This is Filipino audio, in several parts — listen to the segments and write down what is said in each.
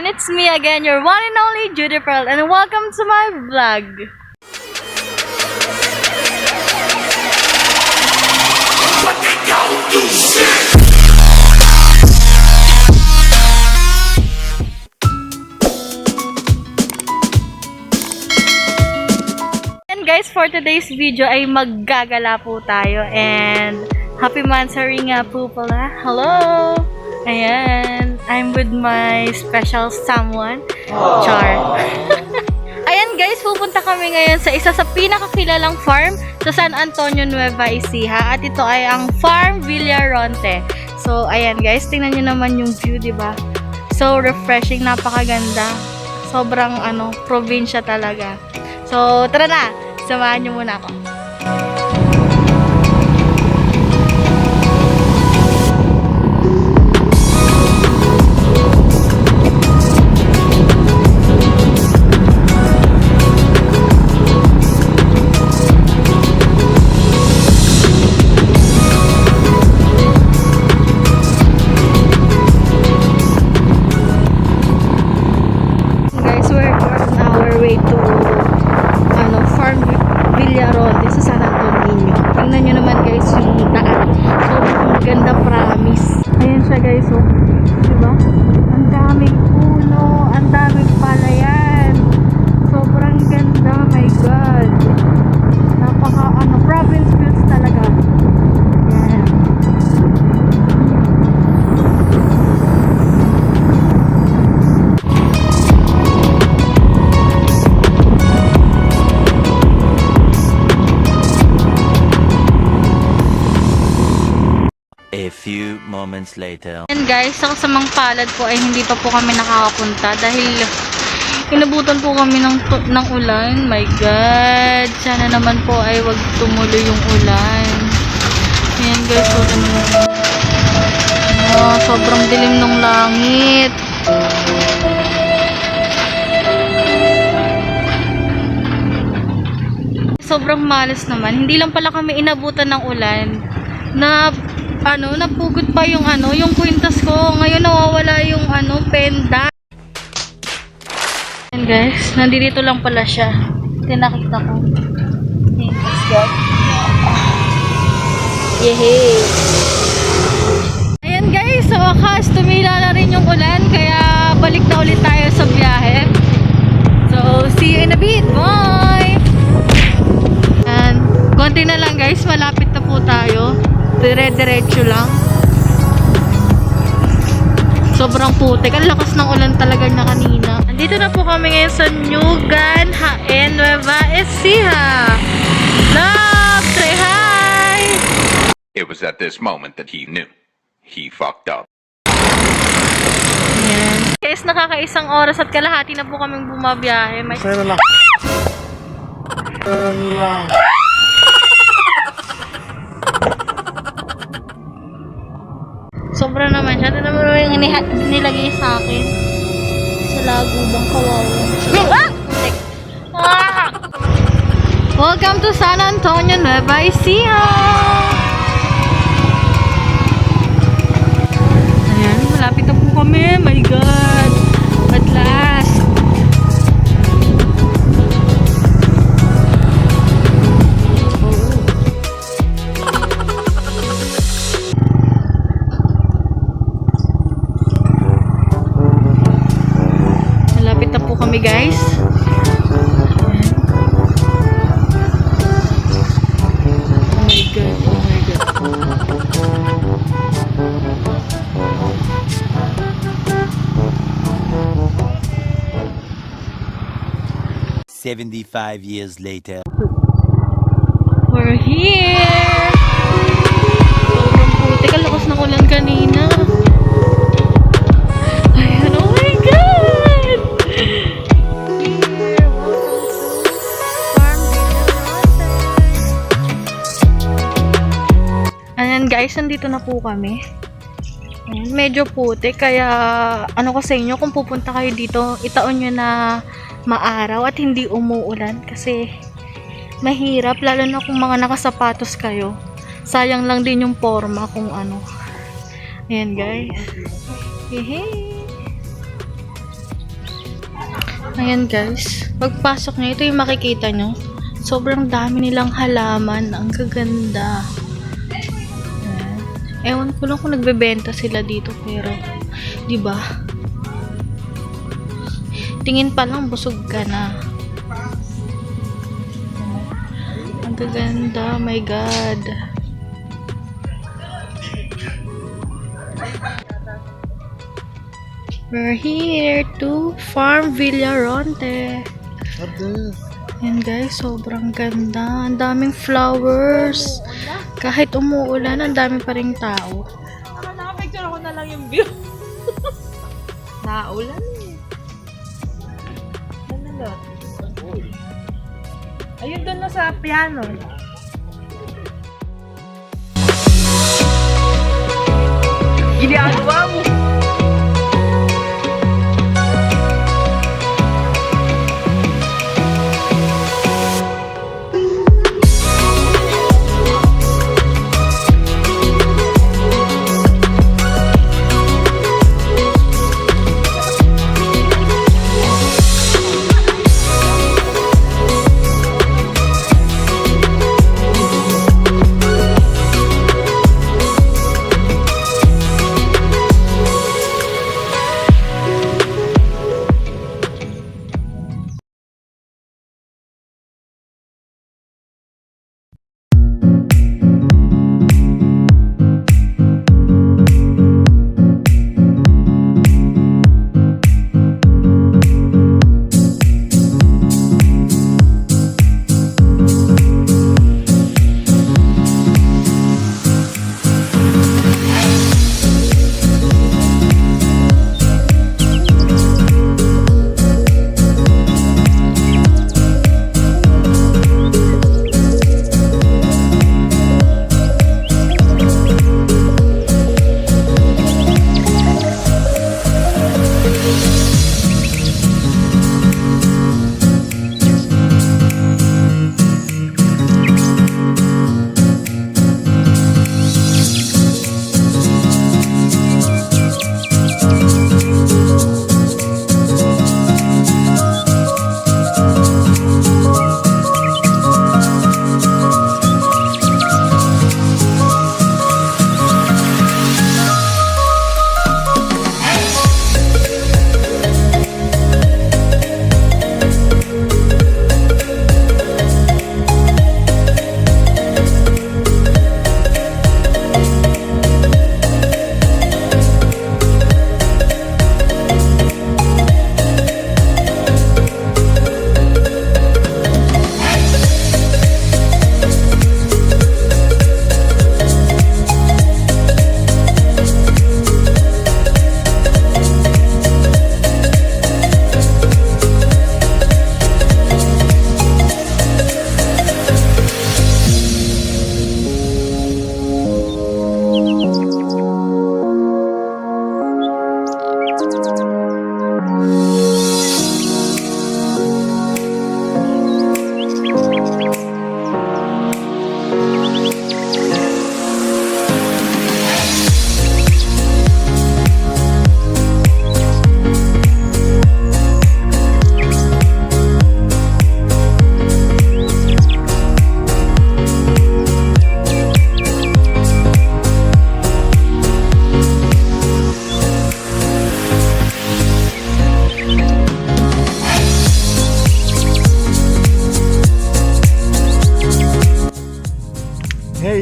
It's me again, your one and only Judy Pearl, and welcome to my vlog. And guys, for today's video ay maggagala po tayo and happy mansary nga po pala. Hello! Ayan, I'm with my special someone, Char. Ayan guys, pupunta kami ngayon sa isa sa pinakakilalang farm sa San Antonio, Nueva Ecija. At ito ay ang Farm Villaronte. So, ayan guys, tingnan nyo naman yung view, di ba? So refreshing, napakaganda. Sobrang ano, probinsya talaga. So, tara na! Samahan nyo muna ako. Ang moments later. And guys, sa kasamang palad po ay hindi pa po kami nakakapunta dahil inabutan po kami ng, ng ulan. My God! Sana naman po ay wag tumuloy yung ulan. Ayan guys, so oh, sobrang dilim ng langit. Sobrang malas naman. Hindi lang pala kami inabutan ng ulan na ano, napugod pa yung ano, yung kwintas ko. Ngayon nawawala yung ano, penda. Ayan guys, nandito lang pala siya. Tinakita ko. Kwintas guys. Yehey! Ayan guys, sa wakas, tumila na rin yung ulan, kaya Dire-diretso lang. Sobrang putik. Ang lakas ng ulan talaga na kanina. Andito na po kami ngayon sa Nugan, Haen, Nueva Ecija. Love, say hi! It was at this moment that he knew. He fucked up. Ayan. Guys, nakakaisang oras at kalahati na po kaming bumabiyahe. May... Pero lang. Pero lang. Sobra naman siya. Ito naman yung nilagay sa akin. Sa lago bang kawawa. Ah! Ah! Welcome to San Antonio, Nueva Ecija! Ayan, malapit na po kami. My God! At last! Guys. Oh my god, oh my god. Seventy-five years later. We're here! Sobrang putik. Ang lakas ng ulan kanina. Guys, nandito na po kami. Medyo putik, kaya ano ko sa inyo, kung pupunta kayo dito, itaon nyo na maaraw at hindi umuulan kasi mahirap, lalo na kung mga nakasapatos kayo. Sayang lang din yung forma kung ano. Ayan guys. Yehey! Ayan guys, pagpasok nyo, ito yung makikita nyo. Sobrang dami nilang halaman. Ang gaganda. Ayan. Ewan ko lang kung nagbebenta sila dito pero, di ba? Tingin pa lang busog ka na. Ang gaganda, my God. We're here to Farm Villaronte. Yan guys, sobrang ganda. Ang daming flowers. Kahit umuulan, ang dami pa rin tao. Nakapicture ako na lang yung view. Naulan eh. Ano na Ayun doon na sa piano.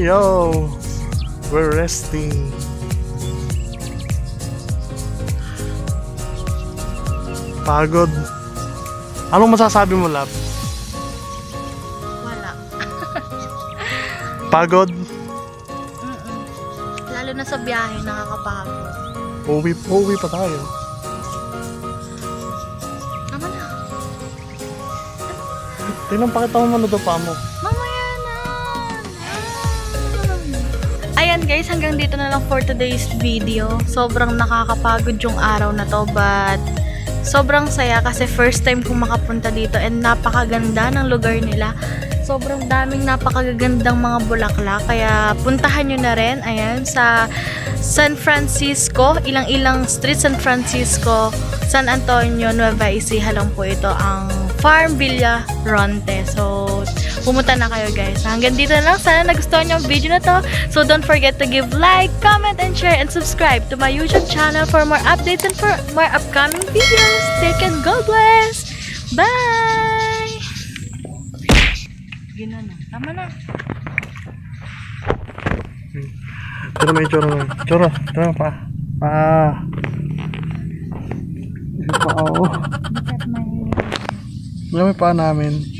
Hey yo, we're resting. Pagod. Anong masasabi mo, Lab? Wala. Pagod? Mm-mm. Lalo na sa biyahe, nakakapagod. Uwi, uwi pa tayo. Tama na. Tingnan pakita mo mano pa mo. Ayan guys, hanggang dito na lang for today's video. Sobrang nakakapagod yung araw na to but sobrang saya kasi first time kong makapunta dito and napakaganda ng lugar nila. Sobrang daming napakagandang mga bulaklak kaya puntahan nyo na rin ayan sa San Francisco, ilang-ilang street San Francisco San Antonio, Nueva Ecija lang po ito ang Farm Villa Ronte. So, pumunta na kayo guys. Hanggang dito na lang. Sana nagustuhan niyo ang video na to. So, don't forget to give like, comment, and share, and subscribe to my YouTube channel for more updates and for more upcoming videos. Take and God bless! Bye! Gina na. Tama na. Pero may tsura na. Tsura. Tsura pa. Pa. Yung paa oh. Look at my... Wala may paa namin.